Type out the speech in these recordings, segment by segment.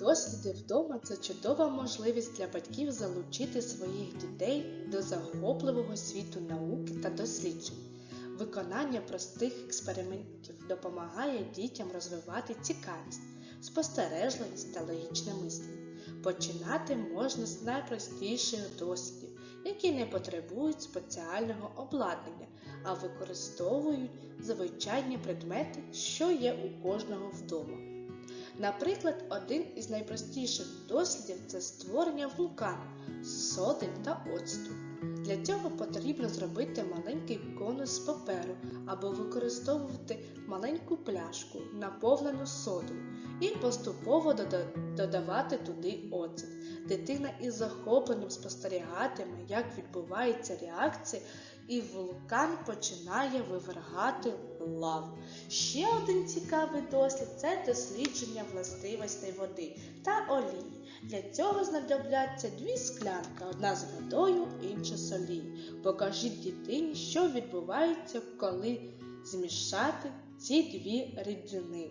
Досліди вдома це чудова можливість для батьків залучити своїх дітей до захопливого світу науки та досліджень. Виконання простих експериментів допомагає дітям розвивати цікавість, спостережливість та логічне мислення. Починати можна з найпростіших дослідів, які не потребують спеціального обладнання, а використовують звичайні предмети, що є у кожного вдома. Наприклад, один із найпростіших дослідів це створення вулкану з соди та оцту. Для цього потрібно зробити маленький конус з паперу або використовувати маленьку пляшку, наповнену содою, і поступово додавати туди оцет. Дитина із захопленням спостерігатиме, як відбувається реакція, і вулкан починає вивергати лаву. Ще один цікавий дослід це дослідження властивостей води та олії. Для цього знадобляться дві склянки, одна з водою, інша з олією. Покажіть дитині, що відбувається, коли змішати ці дві рідини.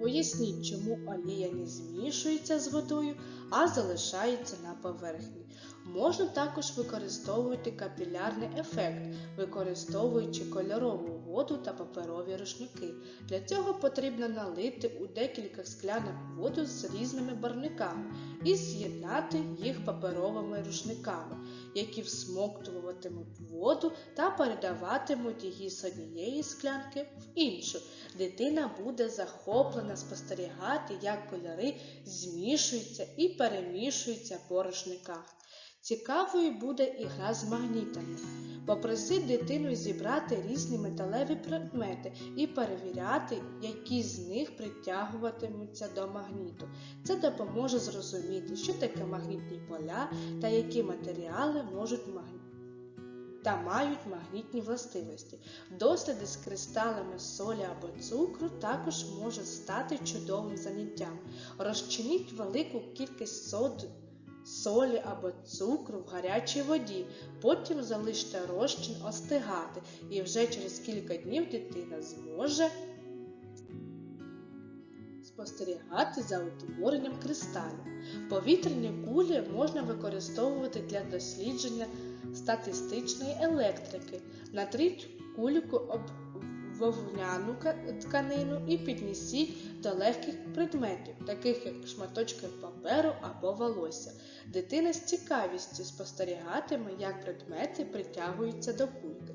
Поясніть, чому олія не змішується з водою, а залишається на поверхні. Можна також використовувати капілярний ефект, використовуючи кольорову воду та паперові рушники. Для цього потрібно налити у декілька склянок воду з різними барниками і з'єднати їх паперовими рушниками, які всмоктуватимуть воду та передаватимуть її з однієї склянки в іншу. Дитина буде захоплена спостерігати, як кольори змішуються і перемішуються по рушниках. Цікавою буде і гра з магнітами. Попроси дитину зібрати різні металеві предмети і перевіряти, які з них притягуватимуться до магніту. Це допоможе зрозуміти, що таке магнітні поля та які матеріали можуть магнітити та мають магнітні властивості. Досліди з кристалами солі або цукру також може стати чудовим заняттям. Розчиніть велику кількість соди, солі або цукру в гарячій воді, потім залиште розчин остигати, і вже через кілька днів дитина зможе спостерігати за утворенням кристалів. Повітряні кулі можна використовувати для дослідження статистичної електрики. Натріть кульку об вовняну тканину і піднесіть до легких предметів, таких як шматочки паперу або волосся. Дитина з цікавістю спостерігатиме, як предмети притягуються до кульки.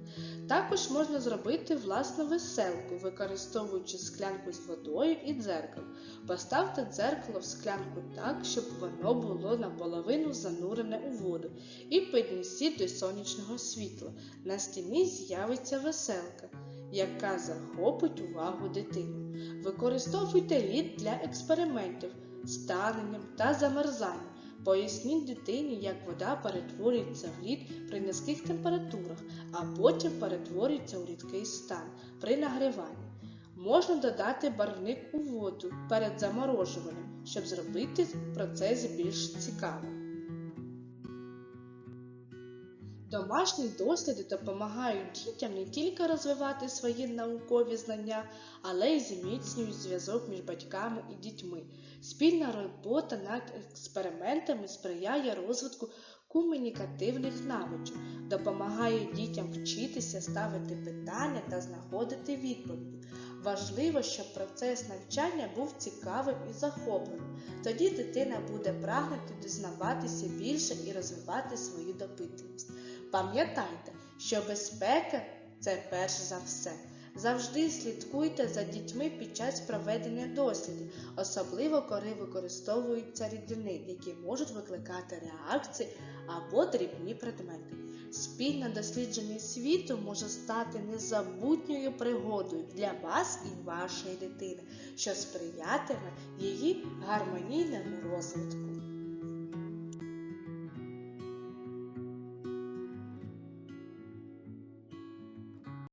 Також можна зробити власну веселку, використовуючи склянку з водою і дзеркало. Поставте дзеркало в склянку так, щоб воно було наполовину занурене у воду, і піднесіть до сонячного світла. На стіні з'явиться веселка, яка захопить увагу дитини. Використовуйте лід для експериментів з таненням та замерзанням. Поясніть дитині, як вода перетворюється в лід при низьких температурах, а потім перетворюється у рідкий стан при нагріванні. Можна додати барвник у воду перед заморожуванням, щоб зробити процес більш цікавим. Домашні досліди допомагають дітям не тільки розвивати свої наукові знання, але й зміцнюють зв'язок між батьками і дітьми. Спільна робота над експериментами сприяє розвитку комунікативних навичок, допомагає дітям вчитися ставити питання та знаходити відповіді. Важливо, щоб процес навчання був цікавим і захопливим. Тоді дитина буде прагнути дізнаватися більше і розвивати свою допитливість. Пам'ятайте, що безпека це перш за все. Завжди слідкуйте за дітьми під час проведення дослідів, особливо коли використовуються рідини, які можуть викликати реакції або дрібні предмети. Спільне дослідження світу може стати незабутньою пригодою для вас і вашої дитини, що сприятиме її гармонійному розвитку.